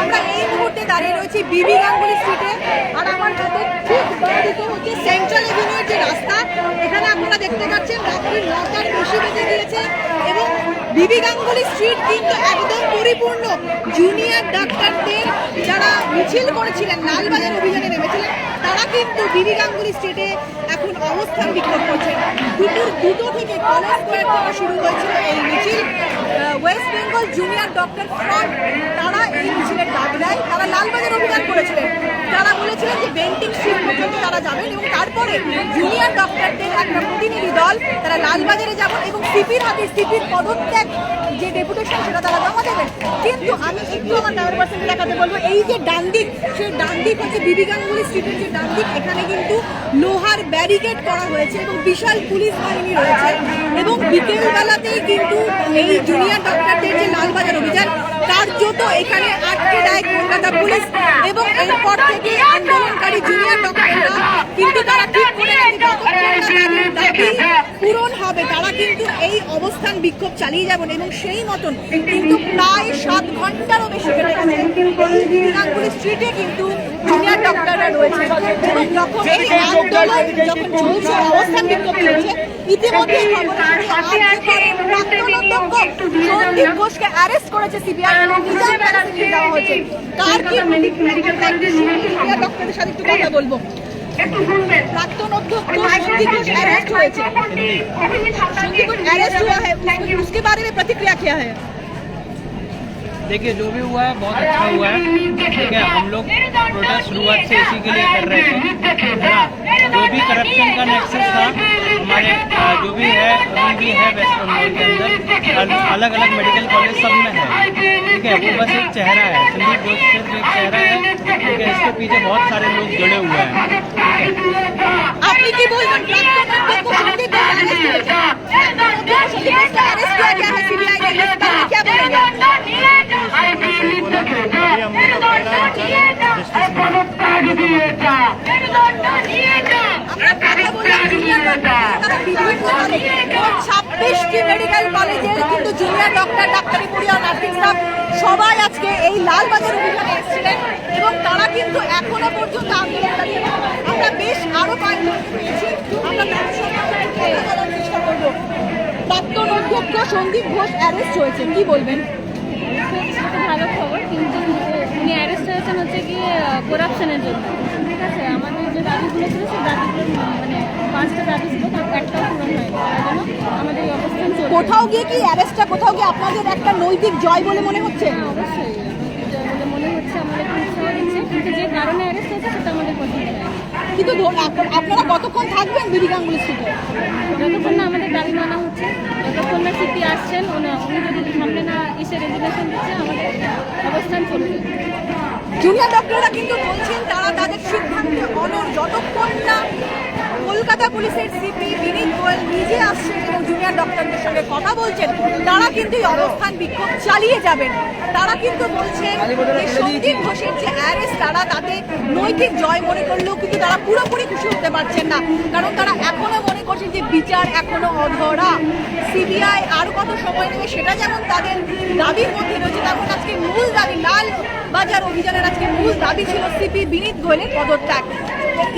আমরা এই মুহূর্তে দাঁড়িয়ে রয়েছি বিবি গাঙ্গুলি স্ট্রিটে আর আমার হাতে ঠিক বাঁদিকে হচ্ছে সেন্ট্রাল এভিনিউর যে রাস্তা, এখানে আপনারা দেখতে পাচ্ছেন রাত্রি নটার বেশি বেজে গিয়েছে এবং বিবি গাঙ্গুলি স্ট্রিট কিন্তু একদম পরিপূর্ণ। জুনিয়র ডাক্তারদের যারা মিছিল করেছিলেন, লালবাজার অভিযানে নেমেছিলেন, তারা কিন্তু বিবি গাঙ্গুলি স্ট্রিটে এখন অবস্থান বিক্ষোভ করছেন। দুপুর দুটো থেকে কলেজ স্কোয়ার থেকে শুরু হয়েছিল এই মিছিল। West Bengal junior doctor front তারা এই মিছিলের ডাক দেয়। তারা লালবাজার অভিযান করেছিলেন। তারা বলেছিলেন যে বেন্টিং শিল্প পর্যন্ত তারা যাবেন এবং তারপরে জুনিয়র ডক্টরদের তারা লালবাজারে যাবেন এবং সিপির হাতে সিপির পদত্যাগ যে ডেপুটেশন সেটা তারা জমা দেবেন। কিন্তু আমি একটু আমার ক্যামেরা পার্সনকে দেখাতে বলব, এই যে ডান দিক সেই ডান দিক হচ্ছে বিবি গাঙ্গুলি স্ট্রিটের যে ডান দিক এখানে কিন্তু লোহার ব্যারিকেড করা হয়েছে এবং বিশাল পুলিশ বাহিনী রয়েছে। এবং বিকেল বেলাতেই কিন্তু এই জুনিয়র ডক্টরদের যে লালবাজার অভিযান কার্যত এখানে আটকে দেয় কলকাতা পুলিশ। এবং এরপর থেকে আন্দোলনকারী জুনিয়র ডক্টররা কিন্তু তারা ঠিক করে পূরণ হবে। তারা কিন্তু এই অবস্থান বিক্ষোভ চালিয়ে যাবেন এবং সেই মতন কিন্তু প্রায় সাত ঘন্টারও বেশি কেটে গেছে। স্ট্রিটে কিন্তু জুনিয়র ডক্টররা রয়েছে এবং যখন এই আন্দোলন যখন চলছে অবস্থান বিক্ষোভ চলছে ইতিমধ্যে সন্দীপ ঘোষকে অ্যারেস্ট করেছে সিবিআই তার কি ডক্টরের সাথে একটু কথা বলব। प्राक्तन অধ্যক্ষ अरेस्ट अरेस्ट हुआ है उसके- उसके बारे में प्रतिक्रिया क्या है देखिए जो भी हुआ है बहुत अच्छा हुआ है। ठीक है हम लोग प्रोटेस्ट शुरुआत से इसी के लिए कर रहे थे जो भी करप्शन का नेक्सेस था हमारे जो भी है भी है वेस्ट बंगाल के अंदर अलग अलग मेडिकल कॉलेज सब में है ठीक है वो बस एक चेहरा है संदीप घोष सिर्फ़ एक चेहरा है ठीक है इसके पीछे बहुत सारे लोग जुड़े हुए हैं ডক্টর, ডাক্তারি পড়িয়া নার্সিং স্টাফ, সবাই আজকে এই লালবাজার অভিযানে এসেছিলেন এবং তারা কিন্তু এখনও পর্যন্ত আমরা বেশ আরও করব প্রাক্তন অধ্যক্ষ সন্দীপ ঘোষ অ্যারেস্ট হয়েছে। কি বলবেন? ভালো খবর, কিন্তু উনি অ্যারেস্ট হয়েছেন হচ্ছে কি করাপশনের জন্য। ঠিক আছে, আমাদের যে দাবিগুলো ছিল, সেই দাবিগুলো মানে পাঁচটা দাবি ছিল, তার একটাও পূরণ হয়নি। তার জন্য আমাদের কোথাও গিয়ে কি অ্যারেস্টটা কোথাও গিয়ে আপনাদের একটা নৈতিক জয় বলে মনে হচ্ছে? হ্যাঁ, অবশ্যই। মনে হচ্ছে আমাদের উৎসাহ দিচ্ছে কিন্তু যে কারণে অ্যারেস্ট হয়েছে সেটা আমাদের কিন্তু আপনারা কতক্ষণ থাকবেন বিবি গাঙ্গুলি স্ট্রিটে যতক্ষণ না আমাদের দাবি মানা হচ্ছে যতক্ষণ না সিপি আসছেন উনি যদি সামনে না এসে রেজিগনেশন দিচ্ছে আমাদের অবস্থান চলবে জুনিয়র ডক্টররা কিন্তু বলছেন তারা তাদের সিদ্ধান্তে অনর যতক্ষণ না কলকাতা পুলিশের সিপি বিনীত গোয়েল নিজে আসছেন এবং জুনিয়র ডক্টরদের সঙ্গে কথা বলছেন। তারা কিন্তু এই অবস্থান বিক্ষোভ চালিয়ে যাবেন। তারা কিন্তু বলছেন যে সন্দীপ ঘোষের যে অ্যারেস্ট তারা তাতে নৈতিক জয় মনে করলেও কিন্তু তারা পুরোপুরি খুশি হতে পারছেন না। কারণ তারা এখনও মনে করছেন যে বিচার এখনও অধরা। সিবিআই আরও কত সময় নেবে সেটা যেমন তাদের দাবির মধ্যে রয়েছে, তেমন আজকে মূল দাবি লাল বাজার অভিযানের আজকে মূল দাবি ছিল সিপি বিনীত গোয়েলের পদত্যাগ।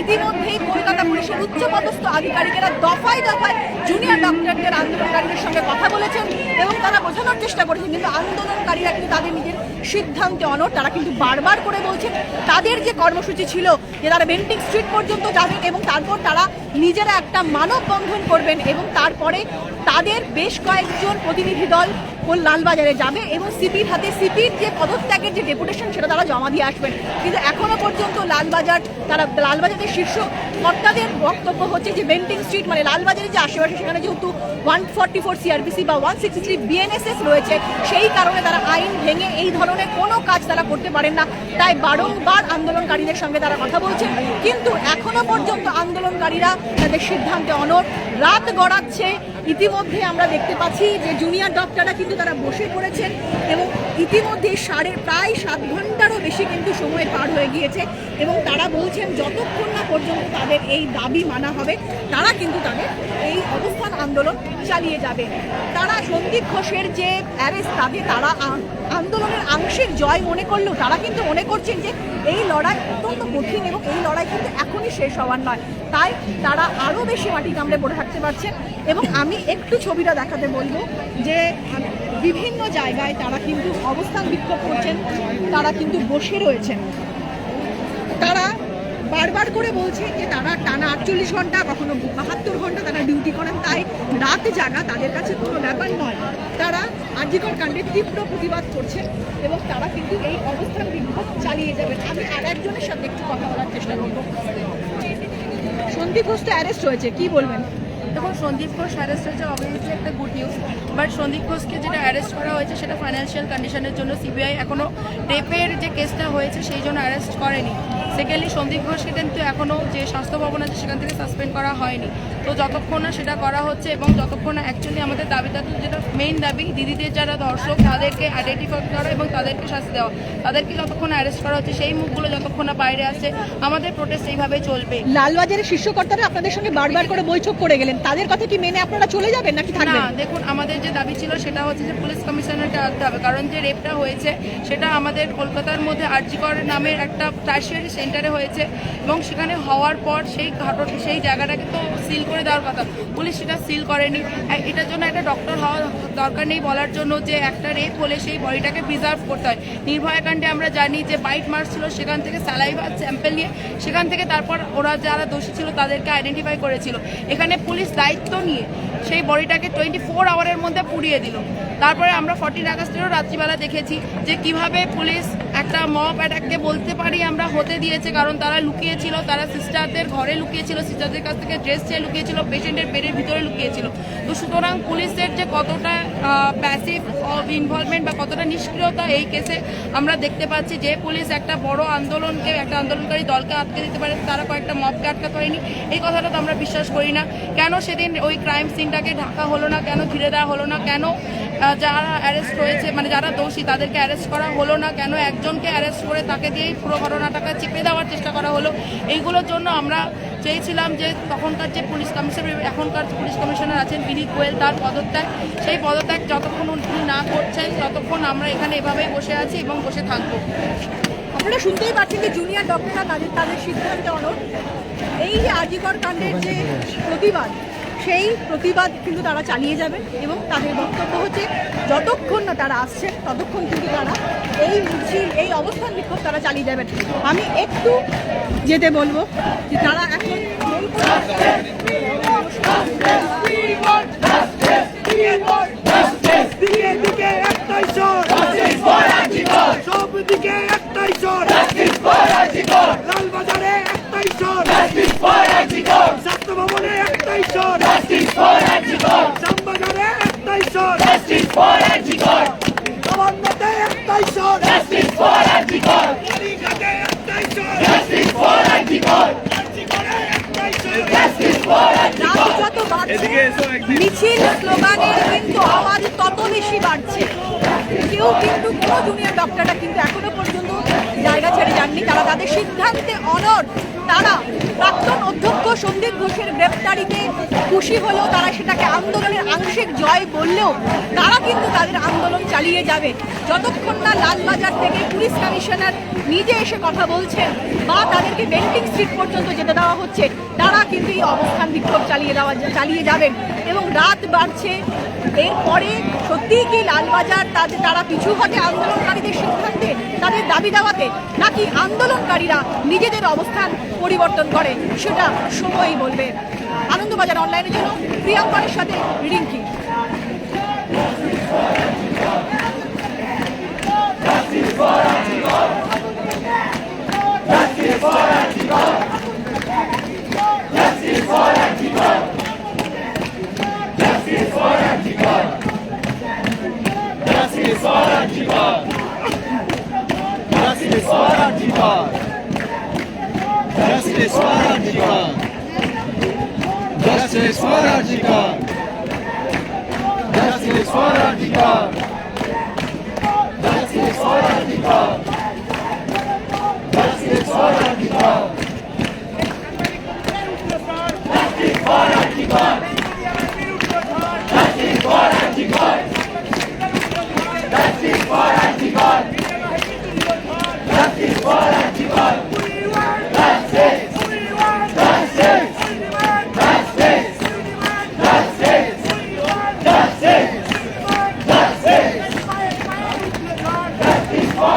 ইতিমধ্যেই কলকাতা পুলিশের উচ্চপদস্থ আধিকারিকেরা দফায় দফায় জুনিয়র ডক্টরদের আন্দোলনকারীদের সঙ্গে কথা বলেছেন এবং তারা বোঝানোর চেষ্টা করেছেন, কিন্তু আন্দোলনকারীরা কিন্তু তাদের নিজের সিদ্ধান্তে অনর তারা কিন্তু বারবার করে বলছেন, তাদের যে কর্মসূচি ছিল যে তারা বেন্টিং স্ট্রিট পর্যন্ত যাবেন এবং তারপর তারা নিজেরা একটা মানববন্ধন করবেন এবং তারপরে তাদের বেশ কয়েকজন প্রতিনিধি দল লালবাজারে যাবে এবং সিপির হাতে, সিপির যে পদত্যাগের যে ডেপুটেশন সেটা তারা জমা দিয়ে আসবেন। কিন্তু এখনও পর্যন্ত লালবাজার, তারা লালবাজারের শীর্ষ কর্তাদের বক্তব্য হচ্ছে যে বেন্টিং স্ট্রিট মানে লালবাজারের যে আশেপাশে সেখানে যেহেতু ওয়ান ফর্টি ফোর সিআরপিসি বা ওয়ান সিক্সটি থ্রি বিএনএসএস রয়েছে, সেই কারণে তারা আইন ভেঙে এই ধরনের কোনো কাজ তারা করতে পারেন না। তাই বারংবার আন্দোলনকারীদের সঙ্গে তারা কথা বলছেন। কিন্তু এখনও পর্যন্ত আন্দোলনকারীরা তাদের সিদ্ধান্তে অনড়। রাত গড়াচ্ছে। ইতিমধ্যে আমরা দেখতে পাচ্ছি যে জুনিয়র ডক্টররা কিন্তু তারা বসে পড়েছেন এবং ইতিমধ্যে সাড়ে প্রায় সাত ঘন্টারও বেশি কিন্তু সময় পার হয়ে গিয়েছে এবং তারা বলছেন যতক্ষণ না পর্যন্ত তাদের এই দাবি মানা হবে, তারা কিন্তু তাদের এই অবস্থান আন্দোলন চালিয়ে যাবে। তারা সন্দীপ ঘোষের যে অ্যারেস্ট তাতে তারা আন্দোলনের আংশিক জয় মনে করলেও তারা কিন্তু মনে করছেন যে এই লড়াই অত্যন্ত কঠিন এবং এই লড়াই কিন্তু এখনই শেষ হওয়ার নয়। তাই তারা আরও বেশি মাটি কামড়ে পড়ে থাকতে পারছেন এবং আমি একটু ছবিটা দেখাতে বলব যে, বিভিন্ন জায়গায় তারা কিন্তু অবস্থান বিক্ষোভ করছেন, তারা কিন্তু বসে রয়েছেন। তারা বারবার করে বলছেন যে, তারা টানা আটচল্লিশ ঘণ্টা, কখনো বাহাত্তর ঘণ্টা তারা ডিউটি করেন। তাই রাত জাগা তাদের কাছে কোনো ব্যাপার নয়। তারা আর্যিকর কাণ্ডে তীব্র প্রতিবাদ করছেন এবং তারা কিন্তু এই অবস্থান বিক্ষোভ চালিয়ে যাবেন। আমি আর একজনের সাথে একটু কথা বলার চেষ্টা করব। সন্দীপ ঘোষ তো অ্যারেস্ট হয়েছে কি বলবেন? দেখুন সন্দীপ ঘোষ অ্যারেস্ট হয়েছে অবভিয়াসলি একটা গুড নিউজ বাট সন্দীপ ঘোষকে যেটা অ্যারেস্ট করা হয়েছে, সেটা ফাইন্যান্সিয়াল কন্ডিশনের জন্য সিবিআই এখনও রেপের যে কেসটা হয়েছে, সেই জন্য অ্যারেস্ট করেনি। সেকেন্ডলি সন্দীপ ঘোষকে কিন্তু এখনও যে স্বাস্থ্য ভবন আছে, সেখান থেকে সাসপেন্ড করা হয়নি। তো যতক্ষণ না সেটা করা হচ্ছে এবং যতক্ষণ না অ্যাকচুয়ালি আমাদের দাবিটা তো যেটা মেইন দাবি, দিদিদের যারা দর্শক, তাদেরকে আইডেন্টিফাই করা এবং তাদেরকে শাস্তি দেওয়া। তাদেরকে যতক্ষণ অ্যারেস্ট করা হচ্ছে, সেই মুখগুলো যতক্ষণ না বাইরে আসছে, আমাদের প্রোটেস্ট এইভাবে চলবে। লালবাজারের শীর্ষকর্তারা আপনাদের সঙ্গে বারবার করে বৈঠক করে গেলেন। তাদের কথা কি মেনে আপনারা চলে যাবেন নাকি থাকবেন? না দেখুন আমাদের যে দাবি ছিল সেটা হচ্ছে যে পুলিশ কমিশনারকে আনতে হবে কারণ যে রেপটা হয়েছে সেটা আমাদের কলকাতার মধ্যে আরজিকর নামের একটা টার্সিয়ারি সেন্টারে হয়েছে এবং সেখানে হওয়ার পর সেই ঘটনা সেই জায়গাটাকে তো সিল করে দেওয়ার কথা। পুলিশ সেটা সিল করেনি। এটার জন্য একটা ডক্টর হওয়া দরকার নেই বলার জন্য যে একটা রেপ হলে সেই বডিটাকে প্রিজার্ভ করতে হয়। নির্ভয়া কাণ্ডে আমরা জানি যে বাইট মার্চ ছিল সেখান থেকে স্যালাইভা স্যাম্পেল নিয়ে সেখান থেকে তারপর ওরা যারা দোষী ছিল তাদেরকে আইডেন্টিফাই করেছিল। এখানে পুলিশ দায়িত্ব নিয়ে সেই বডিটাকে টোয়েন্টি ফোর আওয়ারের মধ্যে পুড়িয়ে দিল। তারপরে আমরা ফর্টিন আগস্টেরও রাত্রিবেলা দেখেছি যে কীভাবে পুলিশ একটা মব অ্যাটাককে বলতে পারি আমরা হতে দিয়েছে, কারণ তারা লুকিয়েছিল, তারা সিস্টারদের ঘরে লুকিয়েছিল সিস্টারদের কাছ থেকে ড্রেস চেয়ে লুকিয়েছিল পেশেন্টের বেডের ভিতরে লুকিয়েছিল। তো সুতরাং পুলিশের যে কতটা প্যাসিভ ইনভলভমেন্ট বা কতটা নিষ্ক্রিয়তা এই কেসে আমরা দেখতে পাচ্ছি যে পুলিশ একটা বড় আন্দোলনকে, একটা আন্দোলনকারী দলকে আটকে দিতে পারে, তারা কয়েকটা মবকে আটকাতে পারেনি। এই কথাটা তো আমরা বিশ্বাস করি না। কেন সেদিন ওই ক্রাইম সিনটাকে ঢাকা হলো না? কেন ঘিরে দেওয়া হলো না? কেন যারা অ্যারেস্ট হয়েছে মানে যারা দোষী, তাদেরকে অ্যারেস্ট করা হলো না। কেন একজনকে অ্যারেস্ট করে তাকে দিয়েই পুরো ঘটনাটাকে চেপে দেওয়ার চেষ্টা করা হলো? এইগুলোর জন্য আমরা চেয়েছিলাম যে তখনকার যে পুলিশ কমিশনার, এখনকার পুলিশ কমিশনার আছেন বিনীত গোয়েল, তার পদত্যাগ। সেই পদত্যাগ যতক্ষণ উনি না করছেন ততক্ষণ আমরা এখানে এভাবেই বসে আছি এবং বসে থাকব। আপনারা শুনতেই পাচ্ছেন যে জুনিয়র ডক্টররা তাদের তাদের সিদ্ধান্তে অনড় এই যে আজিকর কাণ্ডের যে প্রতিবাদ সেই প্রতিবাদ কিন্তু তারা চালিয়ে যাবেন এবং তাদের বক্তব্য হচ্ছে, যতক্ষণ না তারা আসছে, ততক্ষণ কিন্তু তারা এই মিছিল, এই অবস্থান বিক্ষোভ তারা চালিয়ে যাবেন আমি একটু যেতে বলব যে তারা এখন দিকে দিকে একটাই সব দিকে একটাই স্বর লালবাজারে একটাই স্বর স্বাস্থ্য ভবনে একটাই স্বর শ্যামবাজারে একটাই স্বর নবান্নতে একটাই স্বর কালীঘাটে একটাই স্বর রাজ্যিকরে একটাই স্বর রাত যত বাড়ছে। মিছিল স্লোগানের কিন্তু আওয়াজ তত বেশি বাড়ছে। কেউ কিন্তু কোনো জুনিয়র ডক্টররা কিন্তু এখনও পর্যন্ত জায়গা ছেড়ে যাননি। তারা তাদের সিদ্ধান্তে অনর তারা প্রাক্তন অধ্যক্ষ সন্দীপ ঘোষের গ্রেপ্তারিতে খুশি হলেও তারা সেটাকে আন্দোলনের আংশিক জয় বললেও তারা কিন্তু তাদের আন্দোলন চালিয়ে যাবে। যতক্ষণ না লালবাজার থেকে পুলিশ কমিশনার নিজে এসে কথা বলছেন বা তাদেরকে বেন্টিং স্ট্রিট পর্যন্ত যেতে দেওয়া হচ্ছে, তারা কিন্তু এই অবস্থান বিক্ষোভ চালিয়ে দেওয়া চালিয়ে যাবেন। এবং রাত বাড়ছে এরপরে সত্যিই কি লালবাজার তাদের তারা পিছু হটে আন্দোলনকারীদের সিদ্ধান্তে, তাদের দাবি দাওয়াতে, নাকি আন্দোলনকারীরা নিজেদের অবস্থান পরিবর্তন করে? সেটা সময়ই বলবে আনন্দবাজার অনলাইনের জন্য প্রিয়াঙ্করের সাথে Rinki. Jihad! Justice for our Jihad! Justice for our Jihad! Justice for our Jihad! Justice for our Jihad! Justice for our Jihad! Justice for our Jihad!